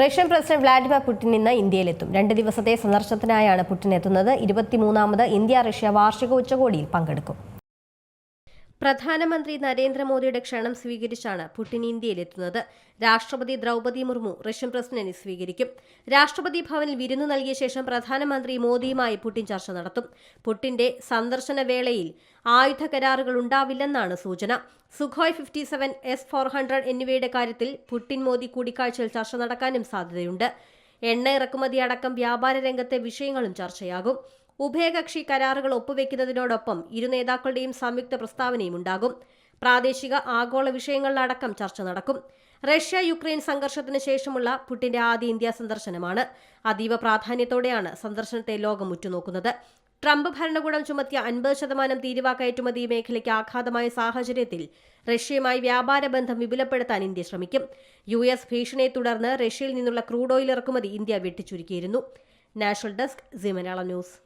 Russian president Vladimir Putin ഇന്ന് ഇന്ത്യയിലെത്തും. രണ്ട് ദിവസത്തെ സന്ദർശനത്തിനായാണ് പുടിൻ എത്തുന്നത്. ഇരുപത്തിമൂന്നാമത് ഇന്ത്യ റഷ്യ വാർഷിക ഉച്ചകോടിയിൽ പങ്കെടുക്കും. പ്രധാനമന്ത്രി നരേന്ദ്രമോദിയുടെ ക്ഷണം സ്വീകരിച്ചാണ് പുടിൻ ഇന്ത്യയിലെത്തുന്നത്. രാഷ്ട്രപതി ദ്രൗപദി മുർമു റഷ്യൻ പ്രസിഡന്റിനെ സ്വീകരിക്കും. രാഷ്ട്രപതി ഭവനിൽ വിരുന്നു നൽകിയ ശേഷം പ്രധാനമന്ത്രി മോദിയുമായി പുടിൻ ചർച്ച നടത്തും. പുടിന്റെ സന്ദർശന വേളയിൽ ആയുധ കരാറുകൾ ഉണ്ടാവില്ലെന്നാണ് സൂചന. Sukhoi fifty seven S four hundred എന്നിവയുടെ കാര്യത്തിൽ പുടിൻ മോദി കൂടിക്കാഴ്ചയിൽ ചർച്ച നടക്കാനും സാധ്യതയുണ്ട്. എണ്ണ ഇറക്കുമതി അടക്കം വ്യാപാര രംഗത്തെ വിഷയങ്ങളും ചർച്ചയാകും. ഉഭയകക്ഷി കരാറുകൾ ഒപ്പുവെക്കുന്നതിനോടൊപ്പം ഇരു നേതാക്കളുടെയും സംയുക്ത പ്രസ്താവനയും ഉണ്ടാകും. പ്രാദേശിക ആഗോള വിഷയങ്ങളിലടക്കം ചർച്ച നടക്കും. റഷ്യ യുക്രൈൻ സംഘർഷത്തിന് ശേഷമുള്ള പുടിന്റെ ആദ്യ ഇന്ത്യ സന്ദർശനമാണ്. അതീവ പ്രാധാന്യത്തോടെയാണ് സന്ദർശനത്തെ ലോകം ഉറ്റുനോക്കുന്നത്. ട്രംപ് ഭരണകൂടം ചുമത്തിയ അൻപത് ശതമാനം തീരുവ കയറ്റുമതി മേഖലയ്ക്ക് ആഘാതമായ സാഹചര്യത്തിൽ റഷ്യയുമായി വ്യാപാര ബന്ധം വിപുലപ്പെടുത്താൻ ഇന്ത്യ ശ്രമിക്കും. യു എസ് ഭീഷണിയെ തുടർന്ന് റഷ്യയിൽ നിന്നുള്ള ക്രൂഡ് ഓയിൽ ഇറക്കുമതി India വെട്ടിച്ചുരുക്കിയിരുന്നു. National desk Zee Malayalam news.